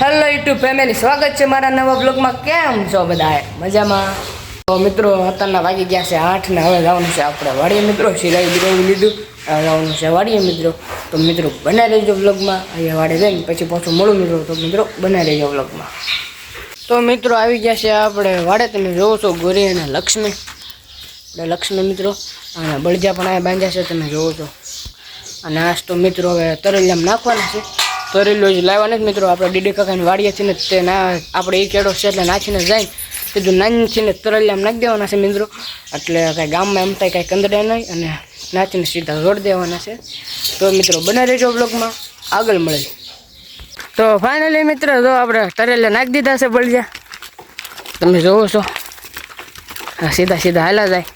Hello YouTube family સ્વાગત છે મારા નવા બ્લોગમાં કેમ છો બધા મજામાં? તો મિત્રો, અત્યારના વાગી ગયા છે આઠ ને હવે જવાનું છે આપણે વાડીએ મિત્રો. સિલાઈ બિરાવી લીધું જવાનું છે વાડીએ મિત્રો. તો મિત્રો બનાવી લેજો બ્લોગમાં અહીંયા વાડે જઈને પછી પાછું મળું મિત્રો. તો મિત્રો બનાવી લેજો બ્લોગમાં તો મિત્રો, આવી ગયા છે આપણે વાડે. તમે જોવો છો ગોરી અને લક્ષ્મી. એટલે લક્ષ્મી મિત્રો, અને બળજા પણ અહીંયા બાંધ્યા છે, તમે જોવો છો. અને આજ તો મિત્રો હવે તરેલિયામ નાખવાના છે. તરેલો જ લાવવાના જ મિત્રો. આપણે ડીડી કાકાની છીએ ને તે ના આપણે એ કેળો છે એટલે નાખીને જાય. કીધું નાખીને તરેલિયામ નાખી દેવાના છે મિત્રો. એટલે કાંઈ ગામમાં એમ થાય કાંઈ કંદડે નહીં અને નાચીને સીધા રોડ દેવાના છે. તો મિત્રો બના રહેજો બ્લોગમાં. આગળ મળે. તો ફાઇનલી મિત્રો જો આપણે તરેલા નાખી દીધા છે બળજા તમે જોવો છો. સીધા સીધા હાલા જાય.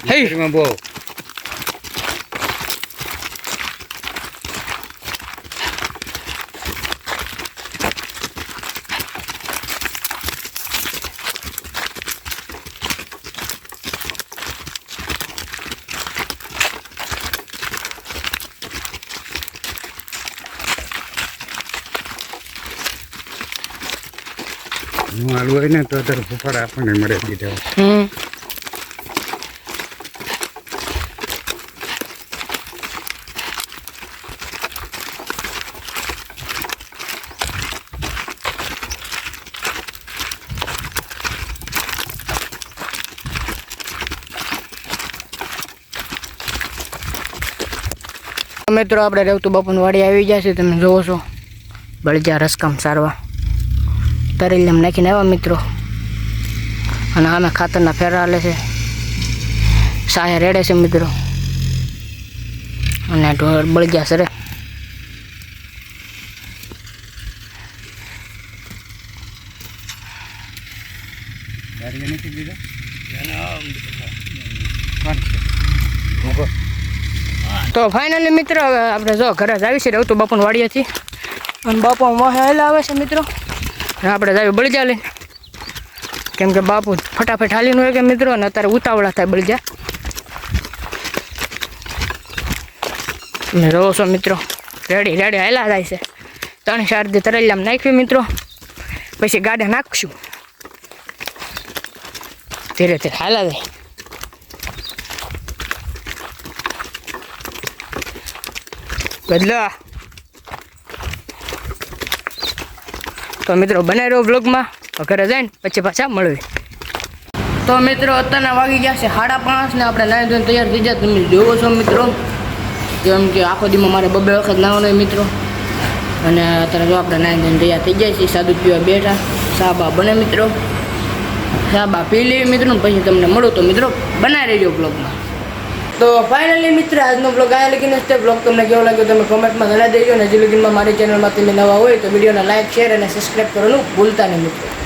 હે એમાં બહુ હું હાલવું હોય ને તો અત્યારે ફૂફાડા આપણને મળે દીધા મિત્રો આપણે રેવતું બાપુની વાડી આવી ગયા છે. તમે જોવો છો. બળજા રસકામ સારવા. તરેલિયમ નાખીને આવ્યા મિત્રો. અને આમે ખાતરના ફેરા હાલે છે. સાહે રેડે છે મિત્રો. અને ઢોર બળગ્યા સરે નથી દીધા? તો ફાઇનલી મિત્રો આપણે જો ઘરે જ આવી છે બાપુની વાડીએથી અને બાપુ મોહે હેલા આવે છે મિત્રો? આપણે જાવી બળજા લઈને. કેમ કે બાપુ ફટાફટ હાલીનું હોય કે મિત્રો અને અત્યારે ઉતાવળા થાય બળજા. તમે રહો છો મિત્રો રેડી રેડી હેલા થાય છે. ત્રણ ચાર દી તરેલિયામ નાખ્યું મિત્રો. પછી ગાડા નાખશું. ધીરે ધીરે હાલા જાય બદલા તો મિત્રો બનાવી રહ્યો બ્લોગમાં ઘરે જઈને પછી પાછા મળવી તો મિત્રો અત્યારના વાગી ગયા છે સાડા પાંચ ને આપણે નાઈ ધોઈને તૈયાર થઈ જાય તમે જોવો છો મિત્રો. જેમ કે આખો દીમાં મારે બબે વખત હોય મિત્રો. અને અત્યારે જો આપણે નાઈ ધોઈને તૈયાર થઈ જાય છે સાદું પીવા બેઠા. સાબા બને મિત્રો. સાબા પી લેવી મિત્રો પછી તમને મળું. તો મિત્રો, બનાવી રહેજો બ્લોગમાં તો ફાઇનલી મિત્ર, આજનો બ્લોગ આ લગીને તે બ્લોગ તમને કેવો લાગ્યો તમે કોમેન્ટમાં જણાવી દેજો અને હજી લગીનમાં મારી ચેનલમાં તમે નવા હોય તો વિડીયોને લાઇક શેર અને સબસ્ક્રાઈબ કરવાનું ભૂલતા નહીં મિત્રો.